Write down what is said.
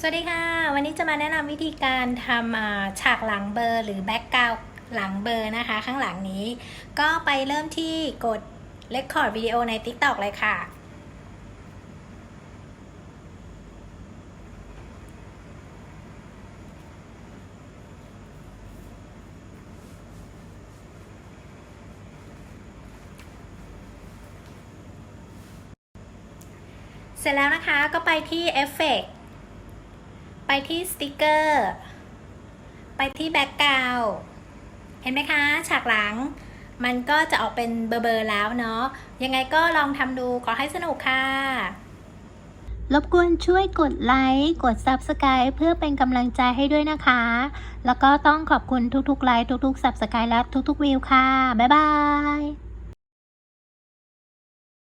สวัสดีค่ะ วันนี้จะมาแนะนำวิธีการทำฉากหลังเบอร์ หรือแบ็กกราวหลังเบอร์นะคะ ข้างหลังนี้ ก็ไปเริ่มที่กด Record วิดีโอใน TikTok เลยค่ะ เสร็จแล้วนะคะก็ไปที่เอฟเฟก ไปที่สติกเกอร์ ไปที่แบ็กกราวเห็นไหมคะ ฉากหลัง มันก็จะออกเป็นเบอร์ๆแล้วเนาะ ยังไงก็ลองทำดูขอให้สนุกค่ะ รบกวนช่วยกดไลค์ กด Subscribe เพื่อเป็นกำลังใจให้ด้วยนะคะ แล้วก็ต้องขอบคุณทุกๆไลค์ ทุกๆ Subscribe และทุกๆวิวค่ะ บ๊ายบาย